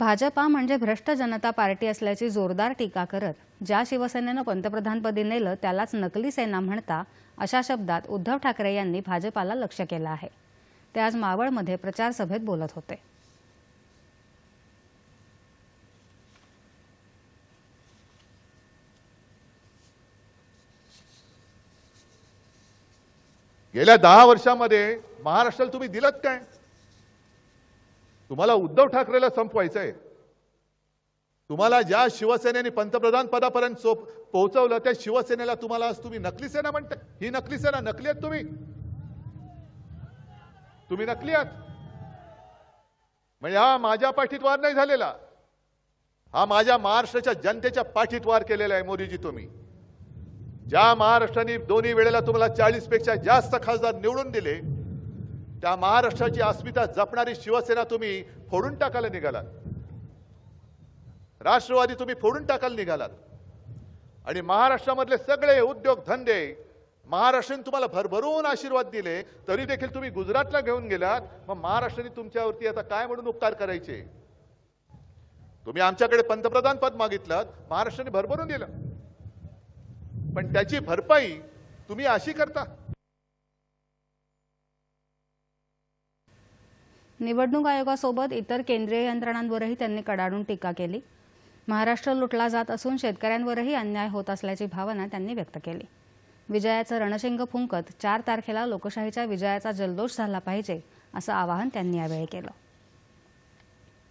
भाजपा म्हणजे भ्रष्ट जनता पार्टी असल्याची जोरदार टीका करत ज्या शिवसेनेनं पंतप्रधानपदी नेलं त्यालाच नकली सेना म्हणता अशा शब्दात उद्धव ठाकरे यांनी भाजपाला लक्ष केलं आहे. ते आज मावळमध्ये प्रचार सभेत बोलत होते. गेल्या दहा वर्षामध्ये महाराष्ट्राला तुम्ही दिलत काय? तुम्हाला उद्धव ठाकरेला संपवायचं आहे तुम्हाला ज्या शिवसेनेने पंतप्रधान पदापर्यंत पोहोचवलं त्या शिवसेनेला तुम्हाला आज तुम्ही नकली सेना म्हणता. ही नकली सेना नकली आहेत तुम्ही. तुम्ही नकली आहात. म्हणजे हा माझ्या पाठीत वार नाही झालेला. हा माझ्या महाराष्ट्राच्या जनतेच्या पाठीत वार केलेला आहे मोदीजी तुम्ही. ज्या महाराष्ट्राने दोन्ही वेळेला तुम्हाला चाळीसपेक्षा जास्त खासदार निवडून दिले त्या महाराष्ट्राची अस्मिता जपणारी शिवसेना तुम्ही फोडून टाकायला निघालात. राष्ट्रवादी तुम्ही फोडून टाकायला निघालात. आणि महाराष्ट्रामधले सगळे उद्योग धंदे महाराष्ट्राने तुम्हाला भरभरून आशीर्वाद दिले तरी देखील तुम्ही गुजरातला घेऊन गेलात. मग महाराष्ट्राने तुमच्यावरती आता काय म्हणून उपकार करायचे? तुम्ही आमच्याकडे पंतप्रधान पद मागितलं महाराष्ट्राने भरभरून दिलं. पण त्याची भरपाई तुम्ही अशी करता. निवडणूक आयोगासोबत इतर केंद्रीय यंत्रणांवरही त्यांनी कडाडून टीका केली. महाराष्ट्र लुटला जात असून शेतकऱ्यांवरही अन्याय होत असल्याची भावना त्यांनी व्यक्त केली. विजयाचं रणशिंग फुंकत चार तारखेला लोकशाहीच्या विजयाचा जल्लोष झाला पाहिजे असं आवाहन त्यांनी यावेळी केलं.